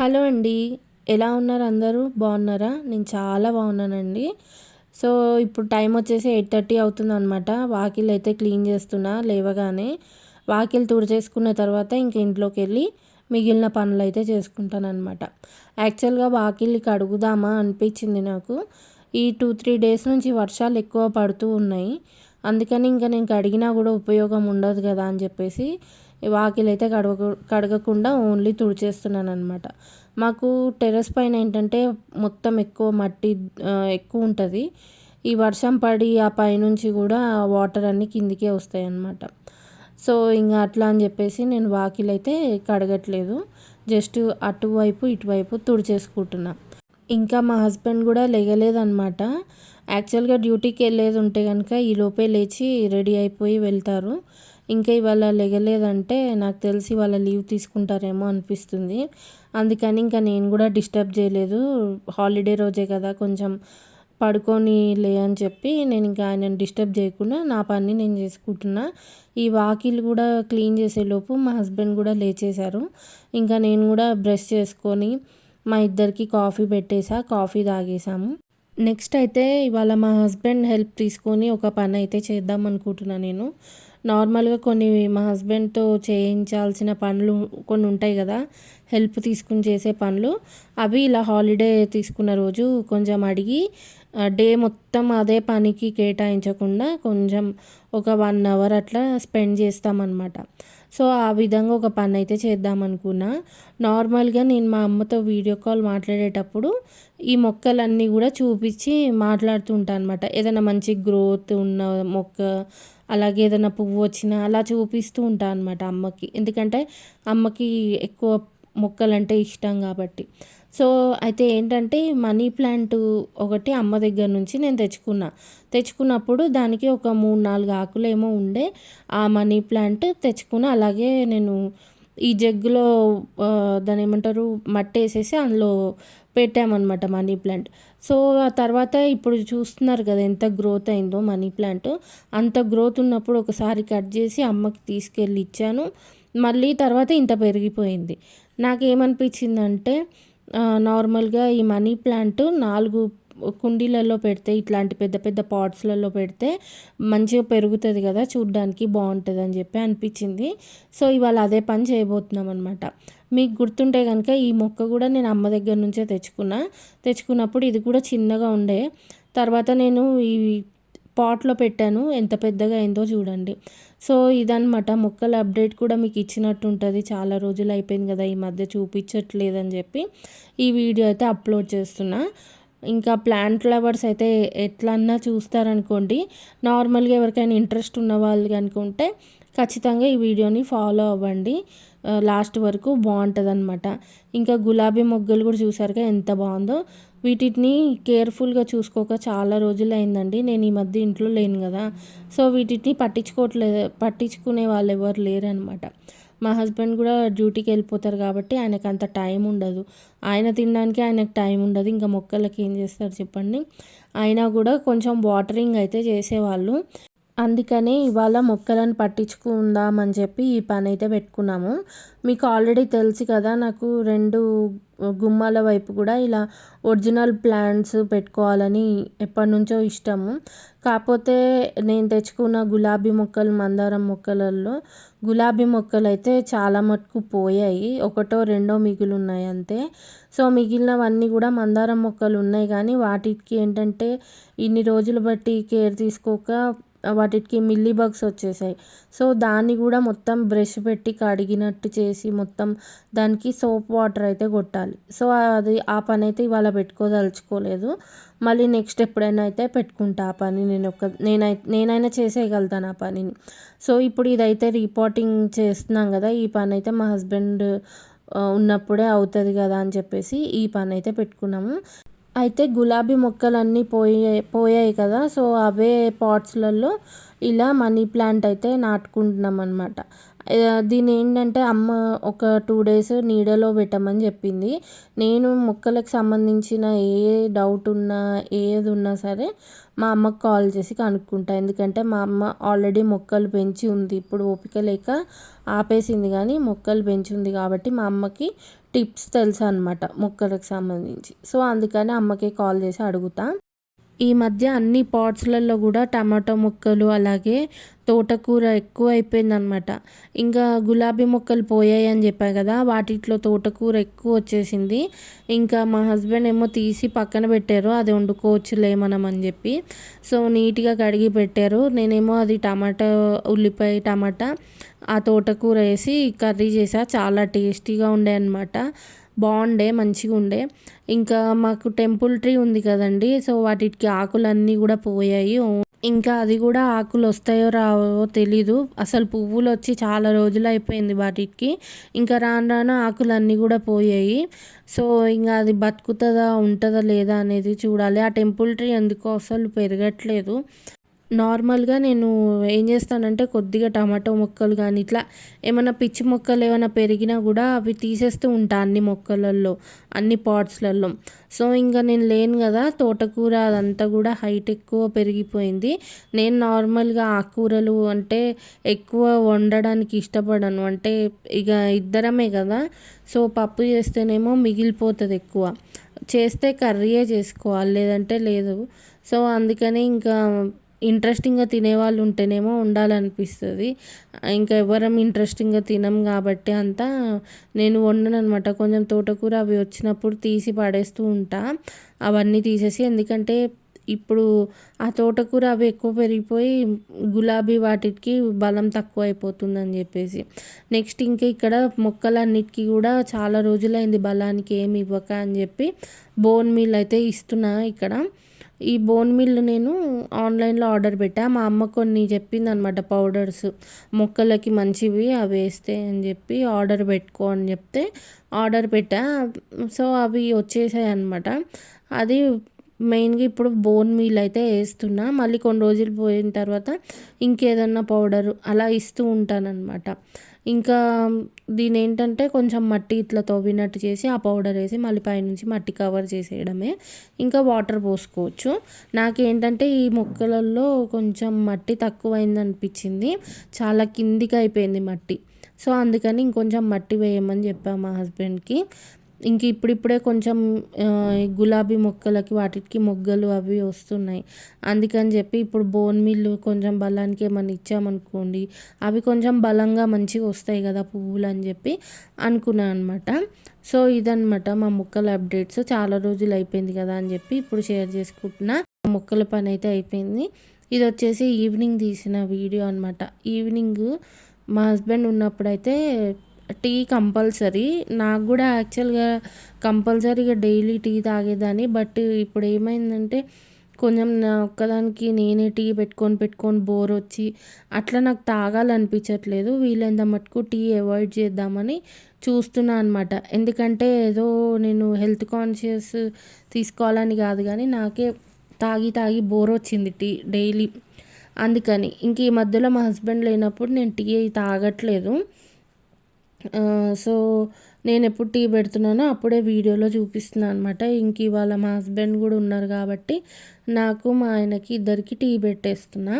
Hello అండి. ఎలా ఉన్నారు అందరూ? బాగున్నారా? నేను చాలా బాగున్నానండి. సో ఇప్పుడు టైం వచ్చేసి ఎయిట్ థర్టీ అవుతుంది అనమాట వాకిల్ అయితే క్లీన్ చేస్తున్నా లేవగానే. వాకిల్ తుడిచేసుకున్న తర్వాత ఇంక ఇంట్లోకి వెళ్ళి మిగిలిన పనులు అయితే చేసుకుంటాను అనమాట యాక్చువల్గా వాకిల్కి అడుగుదామా అనిపించింది నాకు. ఈ టూ త్రీ డేస్ నుంచి వర్షాలు ఎక్కువ పడుతూ ఉన్నాయి. అందుకని ఇంకా నేను కడిగినా కూడా ఉపయోగం ఉండదు కదా అని చెప్పేసి వాకిలి అయితే కడగ కడగకుండా ఓన్లీ తుడిచేస్తున్నాను అనమాట మాకు టెర్రస్ పైన ఏంటంటే మొత్తం ఎక్కువ మట్టి ఎక్కువ ఉంటుంది. ఈ వర్షం పడి ఆ పైనుంచి కూడా వాటర్ అన్నీ కిందికే వస్తాయి అన్నమాట సో ఇంకా అట్లా అని చెప్పేసి నేను వాకిలి అయితే కడగట్లేదు. జస్ట్ అటువైపు ఇటువైపు తుడిచేసుకుంటున్నా. ఇంకా మా హస్బెండ్ కూడా లేగలేదన్నమాట. యాక్చువల్గా డ్యూటీకి వెళ్ళేది ఉంటే కనుక ఈ లోపే లేచి రెడీ అయిపోయి వెళ్తారు. ఇంకా ఇవాళ లెగలేదంటే నాకు తెలిసి వాళ్ళ లీవ్ తీసుకుంటారేమో అనిపిస్తుంది. అందుకని ఇంకా నేను కూడా డిస్టర్బ్ చేయలేదు. హాలిడే రోజే కదా కొంచెం పడుకొని లే అని చెప్పి నేను ఇంకా ఆయనను డిస్టర్బ్ చేయకుండా నా పని నేను చేసుకుంటున్నా. ఈ వాకిల్ కూడా క్లీన్ చేసేలోపు మా హస్బెండ్ కూడా లేచేశారు. ఇంకా నేను కూడా బ్రష్ చేసుకొని మా ఇద్దరికి కాఫీ పెట్టేసా కాఫీ తాగేసాము. నెక్స్ట్ అయితే ఇవాళ మా హస్బెండ్ హెల్ప్ తీసుకొని ఒక పని అయితే చేద్దాం అనుకుంటున్నాను నేను. నార్మల్గా కొన్ని మా హస్బెండ్తో చేయించాల్సిన పనులు కొన్ని ఉంటాయి కదా హెల్ప్ తీసుకుని చేసే పనులు. అవి ఇలా హాలిడే తీసుకున్న రోజు కొంచెం అడిగి డే మొత్తం అదే పనికి కేటాయించకుండా కొంచెం ఒక వన్ అవర్ అట్లా స్పెండ్ చేస్తామన్నమాట. సో ఆ విధంగా ఒక పని అయితే చేద్దాం అనుకున్నా నార్మల్గా నేను మా అమ్మతో వీడియో కాల్ మాట్లాడేటప్పుడు ఈ మొక్కలన్నీ కూడా చూపించి మాట్లాడుతుంటా అనమాట ఏదైనా మంచి గ్రోత్ ఉన్న మొక్క అలాగే ఏదైనా పువ్వు వచ్చినా అలా చూపిస్తూ ఉంటాను అనమాట అమ్మకి. ఎందుకంటే అమ్మకి ఎక్కువ మొక్కలంటే ఇష్టం కాబట్టి. సో అయితే ఏంటంటే మనీ ప్లాంట్ ఒకటి అమ్మ దగ్గర నుంచి నేను తెచ్చుకున్నా. తెచ్చుకున్నప్పుడు దానికి ఒక మూడు నాలుగు ఆకులు ఏమో ఉండే. ఆ మనీ ప్లాంట్ తెచ్చుకున్న. అలాగే నేను ఈ జగ్గులో దాని ఏమంటారు మట్టి వేసేసి అందులో పెట్టామన్నమాట మనీ ప్లాంట్. సో ఆ తర్వాత ఇప్పుడు చూస్తున్నారు కదా ఎంత గ్రోత్ అయిందో మనీ ప్లాంట్. అంత గ్రోత్ ఉన్నప్పుడు ఒకసారి కట్ చేసి అమ్మకి తీసుకెళ్ళి ఇచ్చాను. మళ్ళీ తర్వాత ఇంత పెరిగిపోయింది. నాకేమనిపించిందంటే నార్మల్గా ఈ మనీ ప్లాంట్ నాలుగు కుండీలలో పెడితే ఇట్లాంటి పెద్ద పెద్ద పాట్స్లలో పెడితే మంచిగా పెరుగుతుంది కదా చూడ్డానికి బాగుంటుంది అని చెప్పి అనిపించింది. సో ఇవాళ అదే పని చేయబోతున్నాం అనమాట మీకు గుర్తుంటే కనుక ఈ మొక్క కూడా నేను అమ్మ దగ్గర నుంచే తెచ్చుకున్నా. తెచ్చుకున్నప్పుడు ఇది కూడా చిన్నగా ఉండే. తర్వాత నేను ఈ పాట్లో పెట్టాను. ఎంత పెద్దగా అయిందో చూడండి. సో ఇదనమాట మొక్కల అప్డేట్ కూడా మీకు ఇచ్చినట్టు ఉంటుంది. చాలా రోజులు అయిపోయింది కదా ఈ మధ్య చూపించట్లేదని చెప్పి ఈ వీడియో అయితే అప్లోడ్ చేస్తున్నా. ఇంకా ప్లాంట్ ఫ్లవర్స్ అయితే ఎట్లన్నా చూస్తారనుకోండి నార్మల్గా ఎవరికైనా ఇంట్రెస్ట్ ఉన్న వాళ్ళు అనుకుంటే ఖచ్చితంగా ఈ వీడియోని ఫాలో అవ్వండి. లాస్ట్ వరకు బాగుంటుంది అనమాట ఇంకా గులాబీ మొగ్గలు కూడా చూసారుగా ఎంత బాగుందో. వీటిని కేర్ఫుల్గా చూసుకోక చాలా రోజులు అయిందండి. నేను ఈ మధ్య ఇంట్లో లేను కదా. సో వీటిని పట్టించుకోవట్లేదు పట్టించుకునే వాళ్ళు ఎవరు లేరనమాట మా హస్బెండ్ కూడా డ్యూటీకి వెళ్ళిపోతారు కాబట్టి ఆయనకు అంత టైం ఉండదు. ఆయన తినడానికి ఆయనకు టైం ఉండదు. ఇంకా మొక్కలకి ఏం చేస్తారు చెప్పండి? అయినా కూడా కొంచెం వాటరింగ్ అయితే చేసేవాళ్ళు. అందుకనే ఇవాళ మొక్కలను పట్టించుకుందామని చెప్పి ఈ పని అయితే పెట్టుకున్నాము. మీకు ఆల్రెడీ తెలుసు కదా నాకు రెండు గుమ్మాల వైపు కూడా ఇలా ఒరిజినల్ ప్లాంట్స్ పెట్టుకోవాలని ఎప్పటి నుంచో ఇష్టము. కాకపోతే నేను తెచ్చుకున్న గులాబీ మొక్కలు మందారం మొక్కలలో గులాబీ మొక్కలు అయితే చాలా మటుకు పోయాయి. ఒకటో రెండో మిగిలి ఉన్నాయి అంతే. సో మిగిలినవన్నీ కూడా మందారం మొక్కలు ఉన్నాయి. కానీ వాటికి ఏంటంటే ఇన్ని రోజులు బట్టి కేర్ తీసుకోక వాటికి మిల్లీ బగ్స్ వచ్చేసాయి. సో దాన్ని కూడా మొత్తం బ్రష్ పెట్టి కడిగినట్టు చేసి మొత్తం దానికి సోప్ వాటర్ అయితే కొట్టాలి. సో అది ఆ పని అయితే ఇవాళ పెట్టుకోదలుచుకోలేదు. మళ్ళీ నెక్స్ట్ ఎప్పుడైనా అయితే పెట్టుకుంటా ఆ పని నేను ఒక నేనై నేనైనా చేసేయగలుగుతాను ఆ పనిని. సో ఇప్పుడు ఇదైతే రిపోర్టింగ్ చేస్తున్నాం కదా ఈ పని అయితే మా హస్బెండ్ ఉన్నప్పుడే అవుతుంది కదా అని చెప్పేసి ఈ పని అయితే పెట్టుకున్నాము. అయితే గులాబీ మొక్కలన్నీ పోయే పోయాయి కదా. సో అవే పాట్స్లలో ఇలా మనీ ప్లాంట్ అయితే నాటుకుంటున్నాం అనమాట దీని ఏంటంటే అమ్మ ఒక టూ డేస్ నీడలో పెట్టమని చెప్పింది. నేను మొక్కలకు సంబంధించిన ఏ డౌట్ ఉన్నా ఏది ఉన్నా సరే మా అమ్మకు కాల్ చేసి కనుక్కుంటా. ఎందుకంటే మా అమ్మ ఆల్రెడీ మొక్కలు పెంచి ఉంది. ఇప్పుడు ఓపిక లేక ఆపేసింది కానీ మొక్కలు పెంచి ఉంది కాబట్టి మా అమ్మకి టిప్స్ తెలుసు అనమాట మొక్కలకు సంబంధించి. సో అందుకని అమ్మకే కాల్ చేసి అడుగుతా. ఈ మధ్య అన్ని పాట్స్లలో కూడా టమాటో మొక్కలు అలాగే తోటకూర ఎక్కువ అయిపోయిందనమాట ఇంకా గులాబీ మొక్కలు పోయాయి అని చెప్పాను కదా వాటిట్లో తోటకూర ఎక్కువ వచ్చేసింది. ఇంకా మా హస్బెండ్ ఏమో తీసి పక్కన పెట్టారు అది వండుకోవచ్చు లేమనం అని చెప్పి. సో నీట్గా కడిగి పెట్టారు. నేనేమో అది టమాటా ఉల్లిపాయ టమాటా ఆ తోటకూర వేసి కర్రీ చేసా. చాలా టేస్టీగా ఉండే అనమాట బాగుండే మంచిగా ఉండే. ఇంకా మాకు టెంపుల్ ట్రీ ఉంది కదండి సో వాటికి ఆకులన్నీ కూడా పోయాయి. ఇంకా అది కూడా ఆకులు వస్తాయో రావో తెలీదు. అసలు పువ్వులు వచ్చి చాలా రోజులు అయిపోయింది వాటికి. ఇంకా రాను రాను ఆకులన్నీ కూడా పోయాయి. సో ఇంకా అది బతుకుతుందా ఉంటుందా లేదా అనేది చూడాలి. ఆ టెంపుల్ ట్రీ ఎందుకో అసలు పెరగట్లేదు. నార్మల్గా నేను ఏం చేస్తానంటే కొద్దిగా టమాటో మొక్కలు కానీ ఇట్లా ఏమైనా పిచ్చి మొక్కలు ఏమైనా పెరిగినా కూడా అవి తీసేస్తూ ఉంటా అన్ని మొక్కలలో అన్ని పాట్స్లలో. సో ఇంకా నేను లేను కదా తోటకూర అదంతా కూడా హైట్ ఎక్కువ పెరిగిపోయింది. నేను నార్మల్గా ఆకుకూరలు అంటే ఎక్కువ వండడానికి ఇష్టపడను. అంటే ఇక ఇద్దరమే కదా సో పప్పు చేస్తేనేమో మిగిలిపోతుంది ఎక్కువ. చేస్తే కర్రీయే చేసుకోవాలి లేదంటే లేదు. సో అందుకని ఇంకా ఇంట్రెస్టింగ్గా తినేవాళ్ళు ఉంటేనేమో ఉండాలనిపిస్తుంది. ఇంకా ఎవరం ఇంట్రెస్టింగ్గా తినం కాబట్టి అంతా నేను వండను అనమాట కొంచెం తోటకూర అవి వచ్చినప్పుడు తీసి పడేస్తూ ఉంటా. అవన్నీ తీసేసి ఎందుకంటే ఇప్పుడు ఆ తోటకూర అవి ఎక్కువ పెరిగిపోయి గులాబీ వాటికి బలం తక్కువ అయిపోతుందని చెప్పేసి. నెక్స్ట్ ఇంకా ఇక్కడ మొక్కలన్నిటికీ కూడా చాలా రోజులైంది బలానికి ఏమి ఇవ్వక అని చెప్పి బోన్ మీల్ అయితే ఇస్తున్నా ఇక్కడ. ఈ బోన్ మిల్ నేను ఆన్లైన్లో ఆర్డర్ పెట్టా. మా అమ్మ కొన్ని చెప్పింది అనమాట పౌడర్స్. మొక్కలకి మంచివి అవి వేస్తే అని చెప్పి ఆర్డర్ పెట్టుకో అని చెప్తే ఆర్డర్ పెట్టా. సో అవి వచ్చేసాయి అనమాట అది మెయిన్గా ఇప్పుడు బోన్ మీల్ అయితే వేస్తున్నా. మళ్ళీ కొన్ని రోజులు పోయిన తర్వాత ఇంకేదన్నా పౌడర్ అలా ఇస్తూ ఉంటానన్నమాట. ఇంకా దీని ఏంటంటే కొంచెం మట్టి ఇట్లా తవ్వినట్టు చేసి ఆ పౌడర్ వేసి మళ్ళీ పైనుంచి మట్టి కవర్ చేసేయడమే. ఇంకా వాటర్ పోసుకోవచ్చు. నాకేంటంటే ఈ మొక్కలలో కొంచెం మట్టి తక్కువైంది అనిపించింది చాలా కిందికి అయిపోయింది మట్టి. సో అందుకని ఇంకొంచెం మట్టి వేయమని చెప్పాను మా హస్బెండ్కి. ఇంక ఇప్పుడిప్పుడే కొంచెం గులాబీ మొక్కలకి వాటికి మొగ్గలు అవి వస్తున్నాయి. అందుకని చెప్పి ఇప్పుడు బోన్ మిల్లు కొంచెం బలానికి ఏమైనా ఇచ్చామనుకోండి అవి కొంచెం బలంగా మంచిగా వస్తాయి కదా పువ్వులు అని చెప్పి అనుకున్నాను అనమాట సో ఇదనమాట మా మొక్కల అప్డేట్స్. చాలా రోజులు అయిపోయింది కదా అని చెప్పి ఇప్పుడు షేర్ చేసుకుంటున్నా. మొక్కల పని అయితే అయిపోయింది. ఇది వచ్చేసి ఈవినింగ్ తీసిన వీడియో అనమాట ఈవినింగ్ మా హస్బెండ్ ఉన్నప్పుడైతే టీ కంపల్సరీ నాకు కూడా యాక్చువల్గా కంపల్సరీగా డైలీ టీ తాగేదాన్ని. బట్ ఇప్పుడు ఏమైందంటే కొంచెం నా ఒక్కదానికి నేనే టీ పెట్టుకొని పెట్టుకొని బోర్ వచ్చి అట్లా నాకు తాగాలనిపించట్లేదు. వీలైనంత మటుకు టీ అవాయిడ్ చేద్దామని చూస్తున్నా అనమాట ఎందుకంటే ఏదో నేను హెల్త్ కాన్షియస్ తీసుకోవాలని కాదు కానీ నాకే తాగి తాగి బోర్ వచ్చింది టీ డైలీ అందుకని ఇంక ఈ మధ్యలో మా హస్బెండ్ లేనప్పుడు నేను టీ తాగట్లేదు. సో నేను ఎప్పుడు టీ పెడుతున్నానో అప్పుడే వీడియోలో చూపిస్తున్నాను అనమాట ఇంక ఇవాళ మా హస్బెండ్ కూడా ఉన్నారు కాబట్టి నాకు మా ఆయనకి ఇద్దరికి టీ పెట్టేస్తున్నా.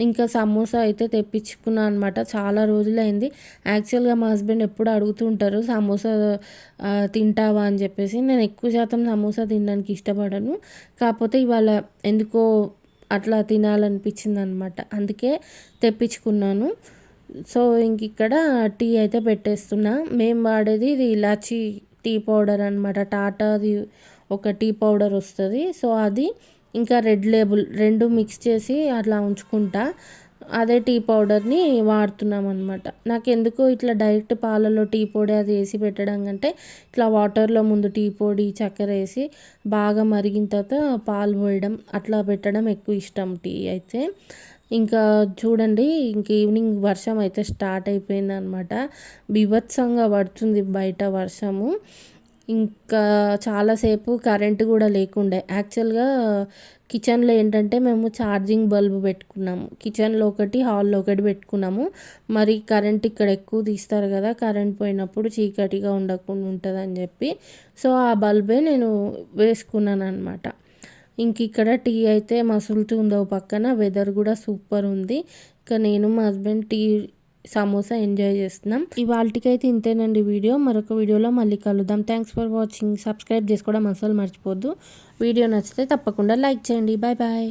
ఇంకా సమోసా అయితే తెప్పించుకున్నా అనమాట చాలా రోజులైంది. యాక్చువల్గా మా హస్బెండ్ ఎప్పుడు అడుగుతుంటారు సమోసా తింటావా? అని చెప్పేసి. నేను ఎక్కువ శాతం సమోసా తినడానికి ఇష్టపడను. కాకపోతే ఇవాళ ఎందుకో అట్లా తినాలనిపించింది అనమాట అందుకే తెప్పించుకున్నాను. సో ఇంక ఇక్కడ టీ అయితే పెట్టేస్తున్నా. మేము వాడేది ఇది ఇలాచీ టీ పౌడర్ అనమాట టాటాది ఒక టీ పౌడర్ వస్తుంది. సో అది ఇంకా రెడ్ లేబుల్ రెండు మిక్స్ చేసి అట్లా ఉంచుకుంటా. అదే టీ పౌడర్ని వాడుతున్నాం అనమాట నాకు ఎందుకో ఇట్లా డైరెక్ట్ పాలలో టీ పొడి అది వేసి పెట్టడం కంటే ఇట్లా వాటర్లో ముందు టీ పొడి చక్కెర వేసి బాగా మరిగిన తర్వాత పాలు పోయడం అట్లా పెట్టడం ఎక్కువ ఇష్టం టీ అయితే. ఇంకా చూడండి ఇంక ఈవినింగ్ వర్షం అయితే స్టార్ట్ అయిపోయింది అనమాట బీభత్సంగా పడుతుంది బయట వర్షము. ఇంకా చాలాసేపు కరెంటు కూడా లేకుండే. యాక్చువల్గా కిచెన్లో ఏంటంటే మేము ఛార్జింగ్ బల్బ్ పెట్టుకున్నాము. కిచెన్లో ఒకటి హాల్లో ఒకటి పెట్టుకున్నాము. మరి కరెంట్ ఇక్కడ ఎక్కువ తీస్తారు కదా కరెంట్ పోయినప్పుడు చీకటిగా ఉండకుండా ఉంటుందని చెప్పి. సో ఆ బల్బే నేను వేసుకున్నాను అనమాట ఇంక ఇక్కడ టీ అయితే మసులుతుందో పక్కన. వెదర్ కూడా సూపర్ ఉంది. ఇంకా నేను మా హస్బెండ్ టీ సమోసా ఎంజాయ్ చేస్తున్నాం. ఇవాళకైతే ఇంతేనండి వీడియో. మరొక వీడియోలో మళ్ళీ కలుద్దాం. థ్యాంక్స్ ఫర్ వాచింగ్ సబ్స్క్రైబ్ చేసుకోవడం అసలు మర్చిపోద్దు. వీడియో నచ్చితే తప్పకుండా లైక్ చేయండి. Bye bye